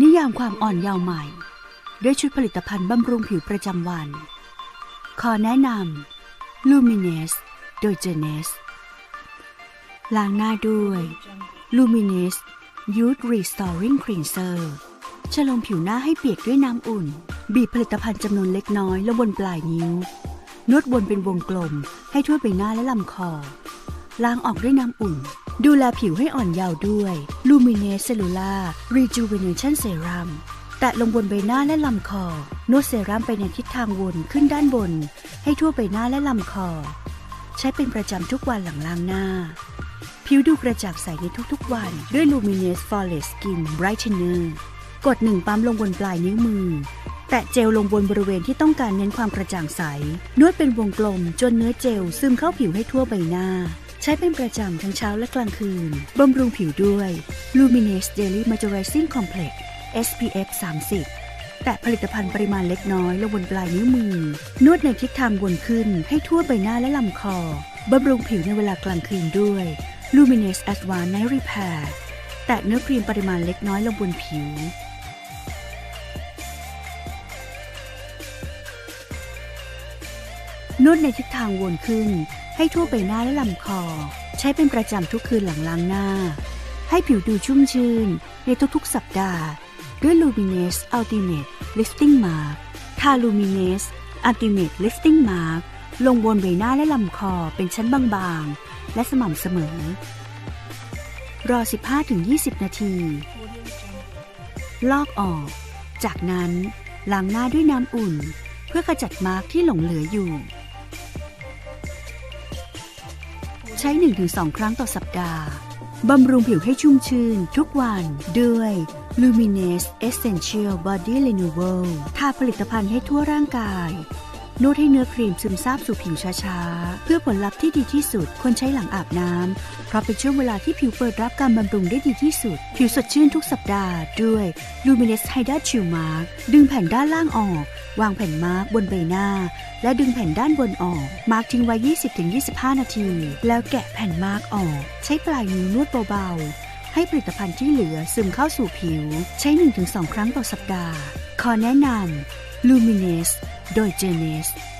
นิยามความอ่อนเยาว์ใหม่ ด้วยชุดผลิตภัณฑ์บำรุงผิวประจำวัน ขอแนะนำ Luminous โดย j e n e s ล้างหน้าด้วย Luminous Youth Restoring Cleanser ชะลมผิวหน้าให้เปียกด้วยน้ำอุ่น บีบผลิตภัณฑ์จำนวนเล็กน้อยลงบนปลายนิ้ว นวดวนเป็นวงกลมให้ทั่วใบหน้าและลำคอ ล้างออกด้วยน้ำอุ่น ดูแลผิวให้อ่อนเยาว์ด้วย Luminous Cellular Rejuvenation Serum แตะลงบนใบหน้าและลำคอนวดเซรั่มไปในทิศทางวนขึ้นด้านบน ให้ทั่วใบหน้าและลำคอ ใช้เป็นประจำทุกวันหลังล้างหน้า ผิวดูกระจ่างใสในทุกๆวัน ด้วย Luminous Flawless Skin Brightener กดหนึ่งปั๊มลงบนปลายนิ้วมือ แตะเจลลงบนบริเวณที่ต้องการเน้นความกระจ่างใส นวดเป็นวงกลมจนเนื้อเจลซึมเข้าผิวให้ทั่วใบหน้า ใช้เป็นประจำทั้งเช้าและกลางคืน บำรุงผิวด้วย Luminous Daily Moisturizing Complex SPF 30 แตะผลิตภัณฑ์ปริมาณเล็กน้อยลงบนปลายนิ้วมือ นวดในทิศทางวนขึ้นให้ทั่วใบหน้าและลำคอ บำรุงผิวในเวลากลางคืนด้วย Luminous Advanced Night Repair แตะเนื้อครีมปริมาณเล็กน้อยลงบนผิวนวดในทิศทางวนขึ้น ให้ทั่วใบหน้าและลำคอ ใช้เป็นประจำทุกคืนหลังล้างหน้า ให้ผิวดูชุ่มชื่น ในทุกๆ สัปดาห์ ด้วย Luminous Ultimate Lifting Mask ทา Luminous Ultimate Lifting Mask ลงบนใบหน้าและลำคอเป็นชั้นบางๆ และสม่ำเสมอ รอ 15-20 นาที ลอกออก จากนั้นล้างหน้าด้วยน้ำอุ่น เพื่อขจัดมาร์กที่หลงเหลืออยู่ ใช้ 1-2 ครั้งต่อสัปดาห์บำรุงผิวให้ชุ่มชื่น ทุกวันด้วย Luminous Essential Body Renewal ทาผลิตภัณฑ์ให้ทั่วร่างกาย นวดให้เนื้อครีมซึมซาบสู่ผิวช้าๆ เพื่อผลลัพธ์ที่ดีที่สุดควรใช้หลังอาบน้ำ เพราะเป็นช่วงเวลาที่ผิวเปิดรับการบำรุงได้ดีที่สุด ผิวสดชื่นทุกสัปดาห์ด้วย Luminous Hydra Chill Mask ดึงแผ่นด้านล่างออก วางแผ่นมาร์กบนใบหน้า และดึงแผ่นด้านบนออก มาร์กทิ้งไว้ 20-25 นาที แล้วแกะแผ่นมาร์กออก ใช้ปลายนิ้วนวดเบาๆ ให้ผลิตภัณฑ์ที่เหลือซึมเข้าสู่ผิว ใช้ 1-2 ครั้งต่อสัปดาห์ ขอแนะนำ Luminous Deutsche Nest